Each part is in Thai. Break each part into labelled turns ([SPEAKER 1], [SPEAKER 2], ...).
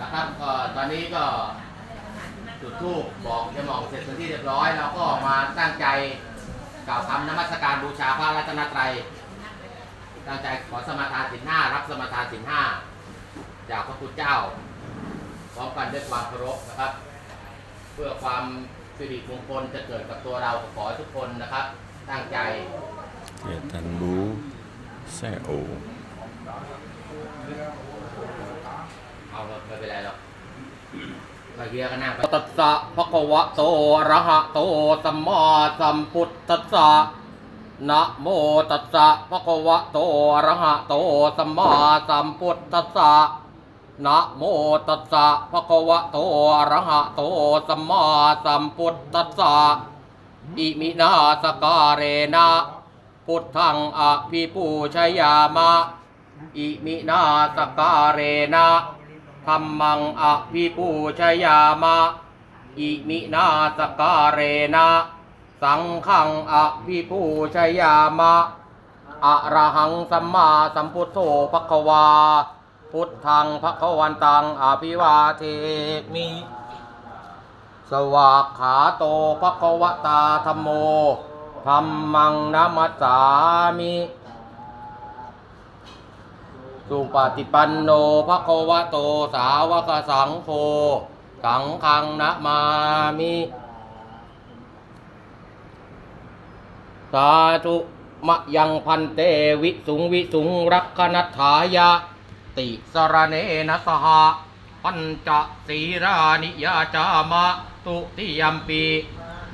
[SPEAKER 1] นะครับก็ตอนนี้ก็จุดธูปบอกจะมองเสร็จเป็นที่เรียบร้อยเราก็มาตั้งใจกล่าวคำนมัสการบูชาพระรัตนตรัยตั้งใจขอสมาทานสินห้ารับสมาทานสินห้าจากพระพุทธเจ้าพร้อมกันด้วยความเคารพนะครับ เพื่อความสิริมงคลจะเกิดกับตัวเราขอทุกคนนะครับ ตั้งใจ
[SPEAKER 2] เกียตันบูแซ่โอ
[SPEAKER 1] เอาไม่เป็นไรหรอกมาเฮียกันนั่งไปตัสสะภะคะวะโตอะระหะโตสัมมาสัมพุทธัสสะนะโมตัสสะภะคะวะโตอะระหะโตสัมมาสัมพุทธัสสะนะโมตัสสะภะคะวะโตอะระหะโตสัมมาสัมพุทธัสสะอิมินาสการเรนะพุทธังอภิปูชยามะ อิมินาสการเรนะ ธรรมังอภิปูชยามะ อิมินาสการเรนะ สังฆังอภิปูชยามะ อะระหังสัมมาสัมพุทโธภควา พุทธังภควันตังอภิวาเทมิ สวากขาโตภควตาธรรมโมธรรมังนัมัสสามิ สุปฏิปันโนภะคะวะโตสาวกสังโฆสังฆังนะมามิสาธุมะยังพันเตวิสุงวิสุงรักขนัฐายะ ติสรเนนะสหะปัญจศีรานิยาจามะตุติยัมปี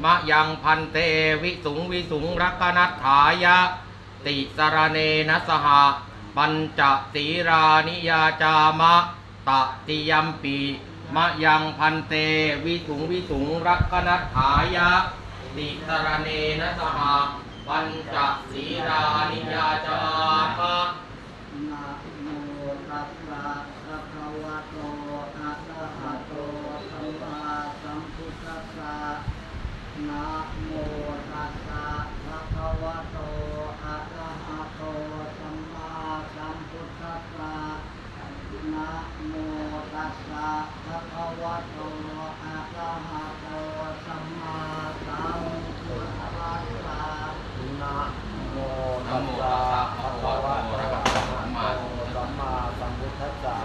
[SPEAKER 1] มะยังพันเตวิสุงวิสุงรักขนัฐายะ ติสรเนนะสหะ ปัญจศีรานิยาจามะตติยัมปีมะยังพันเตวิสุงวิสุงรักนัฏฐายะติสรเนนะสหปัญจศีรานิยาจามะ
[SPEAKER 3] นะโมตัสสะภะคะวะโตอะระหะโตสัมมาสัมพุทธัสสะนะโมตัสสะภะคะวะโตอะระหะโตสั สัมพุทธัสสะนะโมตัสสะภะคะวะโตอะระหะโตสัมมาสัมพุทธัสสะนะโม
[SPEAKER 1] นะโมตัสสะวะโตอะระหะโตสัมมาสัมพุทธัสสะ
[SPEAKER 3] สัมพุทธัสสะ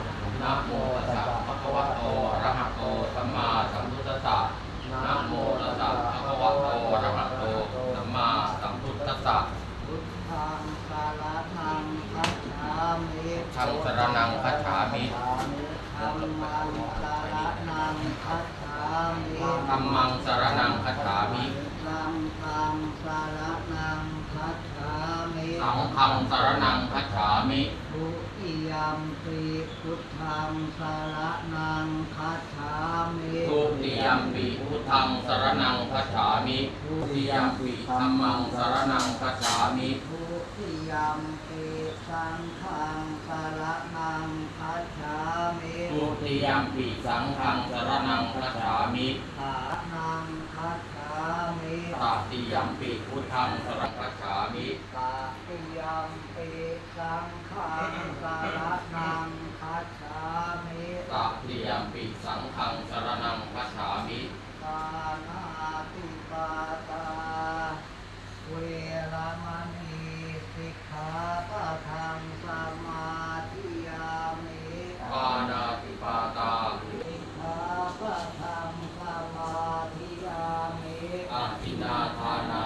[SPEAKER 1] นะโมตัสสะภะคะวะโตอะระหะโตสัมมาสัมพุทธัสสะนะโมตัสสะภะคะวะโตอะระหะโตสัมมาสัมพุทธัสสะ
[SPEAKER 3] พุทธังสารนังคัจฉามิ
[SPEAKER 1] ทังสรนังคัจฉามิ
[SPEAKER 3] ธัมมังสารนังคัจฉามิ
[SPEAKER 1] ธัมมังสรนังคัจฉามิ
[SPEAKER 3] สังฆังสารนังคัจฉามิ
[SPEAKER 1] สังฆังสรนังคัจฉามิ
[SPEAKER 3] ทุติยัมปิพุทธังสารนังคัจฉามิ
[SPEAKER 1] ทุติยัมปิพุทธังสรนังคัจฉามิทุติยัมปิธัมมังสรนังคัจฉามิ
[SPEAKER 3] ทุติยัมปิสังฆังสารนังคัจฉามิ
[SPEAKER 1] ทุ ติยัมปิสังฆังสรนังคัจฉามิ
[SPEAKER 3] สานังคัจฉามิ
[SPEAKER 1] ตติยัมปิพุทธังสรนังคัจฉามิ
[SPEAKER 3] ตาติยัมปิสังฆังสารนังคัจฉามิ
[SPEAKER 1] ตติยัมปิสังฆังสรนังคัจฉามิ
[SPEAKER 3] ปานาติปาตา เวรมณีสิกขาปะทังสมาธิยามิ
[SPEAKER 1] ปานาติปาตา
[SPEAKER 3] สิกขาปะทังสมาธิยามิ
[SPEAKER 1] อา ทินาทานา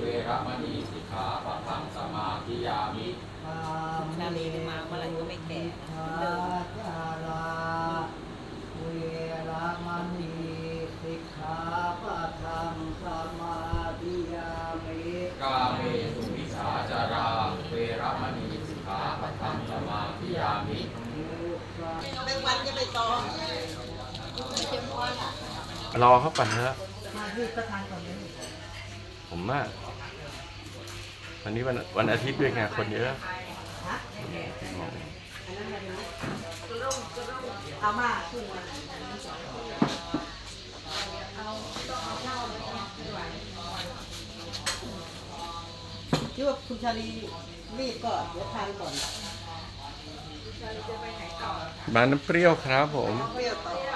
[SPEAKER 1] เวรมณีสิกขาปะทังสมาธิยามิ
[SPEAKER 3] ปา
[SPEAKER 4] ชาลีมาเมื่อไหร่ก็ไม่แก่
[SPEAKER 3] ชาจาราเวรมณีสิกขาปะทังสมาธิยามิ
[SPEAKER 1] กาเมสุมิชาจาราเวรมณีสิกขาปะทังสมาธิยามิ
[SPEAKER 4] เป็นวันจะไปต่อ
[SPEAKER 2] รอเขาก่อนเถอะ
[SPEAKER 4] มาที่ประธานก่อนเลย
[SPEAKER 2] ผมว่าวันนี้วันวันอาทิตย์ด้วยไงคนเยอะ
[SPEAKER 4] เอามาขึ้นคิดว่าคุณชาลีรีบก่อนเดี๋ยวทานก่อนคุณชาลีจะไปไหนต่อ
[SPEAKER 2] บ้านน้ำเปรี้ยวครับผม
[SPEAKER 4] เปรี้ยวต่อ